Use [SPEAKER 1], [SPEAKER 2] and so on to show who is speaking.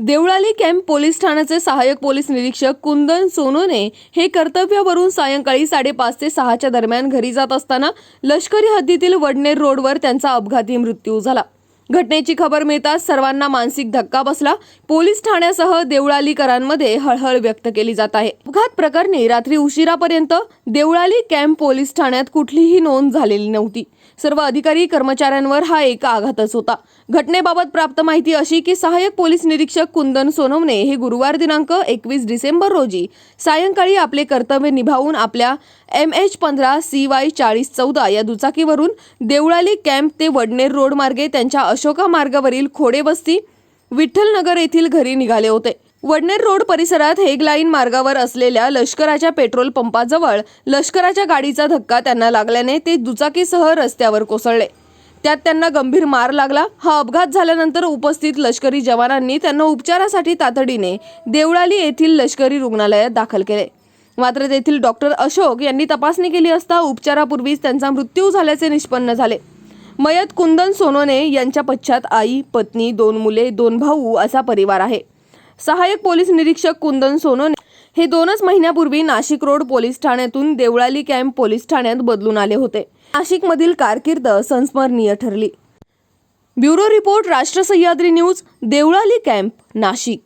[SPEAKER 1] Deolali camp police ठाण्याचे सहाय्यक police निरीक्षक कुंदन सोनोने हे कर्तव्यावरून सायंकाळी साडेपाच ते सहाच्या दरम्यान घरी जात असताना लष्करी हद्दीतील वडनेर रोडवर त्यांचा अपघाती मृत्यू झाला. घटनेची खबर मिळताच सर्वांना मानसिक धक्का बसला. पोलीस ठाण्यासह देवळालीकरांमध्ये हळहळ व्यक्त केली जात आहे. अपघात प्रकरणी रात्री उशिरापर्यंत देवळाली कॅम्प पोलीस ठाण्यात कुठलीही नोंद झालेली नव्हती. सर्व अधिकारी कर्मचाऱ्यांवर हा एक आघातच होता. घटनेबाबत प्राप्त माहिती अशी की सहाय्यक पोलीस निरीक्षक कुंदन सोनवणे हे गुरुवार दिनांक एकवीस डिसेंबर रोजी सायंकाळी आपले कर्तव्य निभावून आपल्या एम एच पंधरा सी वाय चाळीस चौदा या दुचाकीवरून देवळाली कॅम्प ते वडनेर रोड मार्गे त्यांच्या अशोका मार्गावरील खोडेवस्ती विठ्ठलनगर येथील घरी निघाले होते. वडनेर रोड परिसरात हेगलाईन मार्गावर असलेल्या लष्कराच्या पेट्रोल पंपाजवळ लष्कराच्या गाडीचा धक्का त्यांना लागल्याने ते दुचाकीसह रस्त्यावर कोसळले. त्यात त्यांना गंभीर मार लागला. हा अपघात झाल्यानंतर उपस्थित लष्करी जवानांनी त्यांना उपचारासाठी तातडीने देवळाली येथील लष्करी रुग्णालयात दाखल केले. मात्र तेथील डॉक्टर अशोक यांनी तपासणी केली असता उपचारापूर्वीच त्यांचा मृत्यू झाल्याचे निष्पन्न झाले. मयत कुंदन सोनोने यांच्या पश्चात आई पत्नी दोन मुले दोन भाऊ असा परिवार आहे. सहाय्यक पोलीस निरीक्षक कुंदन सोनोने हे दोनच महिन्यापूर्वी नाशिक रोड पोलीस ठाण्यातून देवळाली कॅम्प पोलीस ठाण्यात बदलून आले होते. नाशिकमधील कारकीर्द संस्मरणीय ठरली. Bureau report Rashtra Sahyadri news Deolali camp Nashik.